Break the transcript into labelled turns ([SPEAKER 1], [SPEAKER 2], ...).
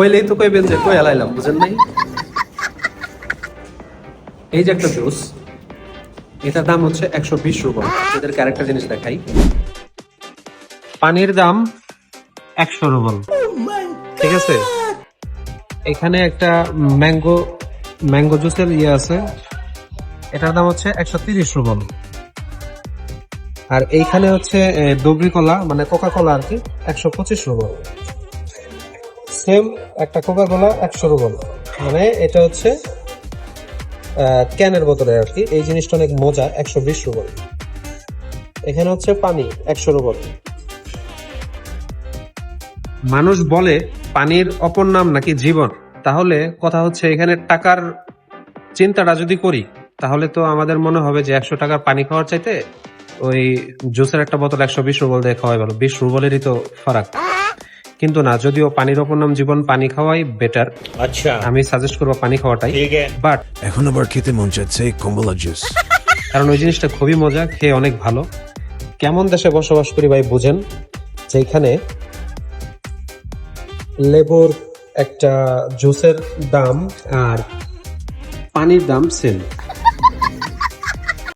[SPEAKER 1] কইলেই তো কইবেন যে কই বুঝেন নাই? এই যে একটা জুস, এটার দাম হচ্ছে একশো বিশ রুপন এদের ক্যারেক্টার জিনিস দেখাই। পানির দাম একশো রুবল। ঠিক আছে? এখানে একটা ম্যাঙ্গো ম্যাঙ্গো জুসের ইয়ে আছে। এটার দাম হচ্ছে একশো তিরিশ রুবল। আর এইখানে হচ্ছে ডবরি কলা মানে কোকা কোলা আর কি, একশো পঁচিশ রুবল। সেম একটা কোকা কোলা একশো রুবল। মানে এটা হচ্ছে ক্যানের বোতলে আর কি। এই জিনিসটা অনেক মজা, একশো বিশ রুবল। এখানে হচ্ছে পানি, একশো রুবল। মানুষ বলে পানির অপর নাম নাকি জীবন। তাহলে কথা হচ্ছে এখানে টাকার চিন্তাটা যদি করি, তাহলে তো আমাদের মনে হবে যে একশো টাকার পানি খাওয়ার চাইতে ওই জুসের একটা বোতল একশো বিশ রুবল দিয়ে খাওয়াই ভালো। বিশ রুবলেরই তো ফারাক। কিন্তু না যদিও পানির ওপর নাম জীবন পানি খাওয়াই বেটার
[SPEAKER 2] আচ্ছা।
[SPEAKER 1] আমি সাজেস্ট করব পানি খাওয়াটাই। বাট
[SPEAKER 3] এখন আবার খেতে মন চাচ্ছে কম্বলা জুস
[SPEAKER 1] কারণ ওই জিনিসটা খুবই মজা খেয়ে অনেক ভালো। কেমন দেশে বসবাস করি ভাই বুঝেন? যেখানে লেবুর একটা জুসের দাম আর পানির দাম সেম